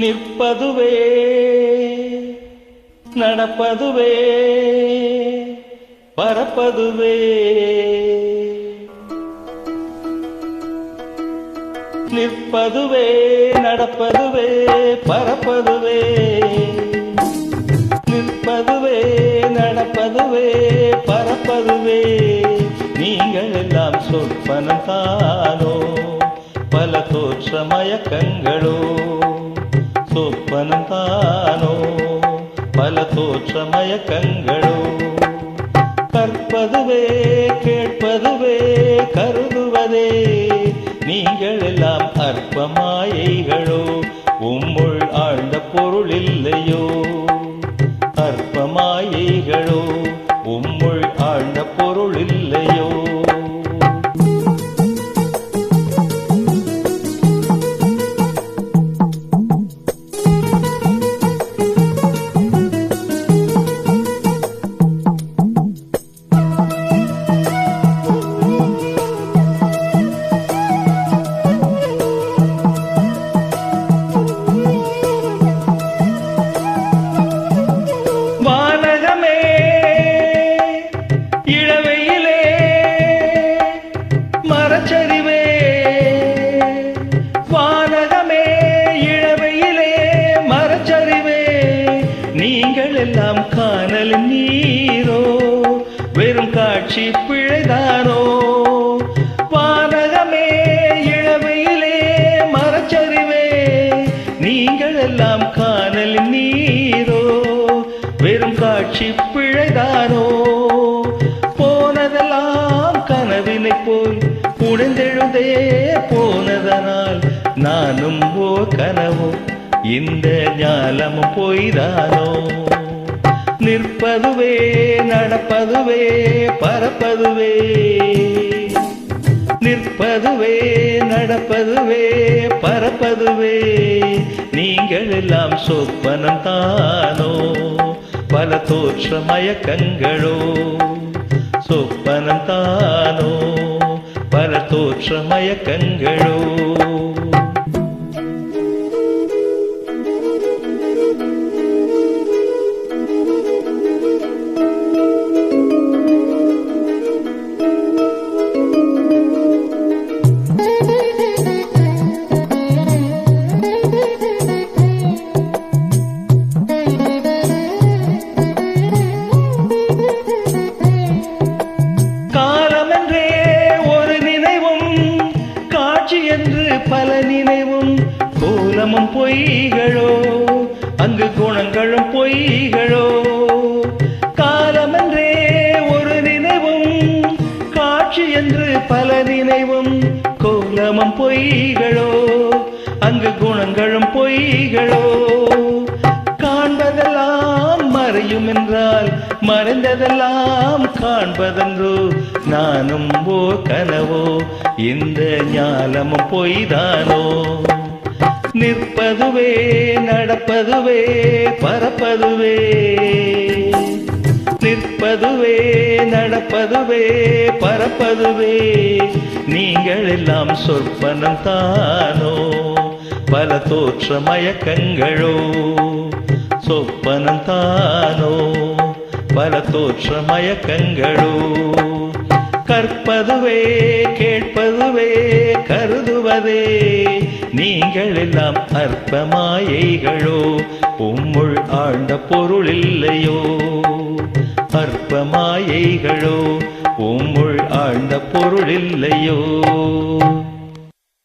நிற்பதுவே நடப்பதுவே பறப்பதுவே நிற்பதுவே நடப்பதுவே பறப்பதுவே நிற்பதுவே நடப்பதுவே பறப்பதுவே நீங்கள் எல்லாம் சொற்பனதானோ பல தோற்ற மயக்கங்களோ சொப்பனம் தானோ பல தோற்ற மயக்கங்களோ கற்பதுவே கேட்பதுவே கருதுவதே நீங்கள் எல்லாம் அற்பமாயைகளோ உம்முள் ஆழ்ந்த பொருள் இல்லையோ அற்பமாயைகளோ உம்முள் ஆழ்ந்த பொருள் இல்லையோ வெறும் காட்சி பிழைதானோ? வானகமே இளவையிலே மரச்சரிவே நீங்கள் எல்லாம் காணல் நீரோ? வெறும் காட்சி பிழைதானோ? போனதெல்லாம் கனவினை போல் உடைந்தெழுதே போனதனால் நானும் ஓ கனவோ இந்த ஞாலமும் போய்தானோ? நிற்பதுவே நடப்பதுவே பறப்பதுவே நிற்பதுவே நடப்பதுவே பறப்பதுவே நீங்கள் எல்லாம் சொப்பனம் தானோ? பல தோற்ற மயக்கங்களோ சொப்பனம் தானோ? பல தோற்ற மயக்கங்களோ குணங்களும் பொய்களோ? அங்கு குணங்களும் பொய்களோ? காலமென்றே ஒரு நினைவும் காட்சி என்று பல நினைவும் கோலமும் பொய்களோ? அங்கு குணங்களும் பொய்களோ? காண்பதெல்லாம் மறையும் என்றால் மறைந்ததெல்லாம் காண்பதென்றோ? நானும் ஓ கனவோ இந்த ஞானமும் பொய்தானோ? நிற்பதுவே நடப்பதுவே பறப்பதுவே நிற்பதுவே நடப்பதுவே பறப்பதுவே நீங்கள் எல்லாம் சொற்பனம் தானோ? பல தோற்ற மயக்கங்களோ சொப்பனம் தானோ? பல தோற்ற மயக்கங்களோ கற்பதுவே கேட்பதுவே கருதுவதே. நீங்கள் எல்லாம் அற்பமாயைகளோ உம்முள் ஆழ்ந்த பொருள் இல்லையோ அற்பமாயைகளோ உம்முள் ஆழ்ந்த பொருள் இல்லையோ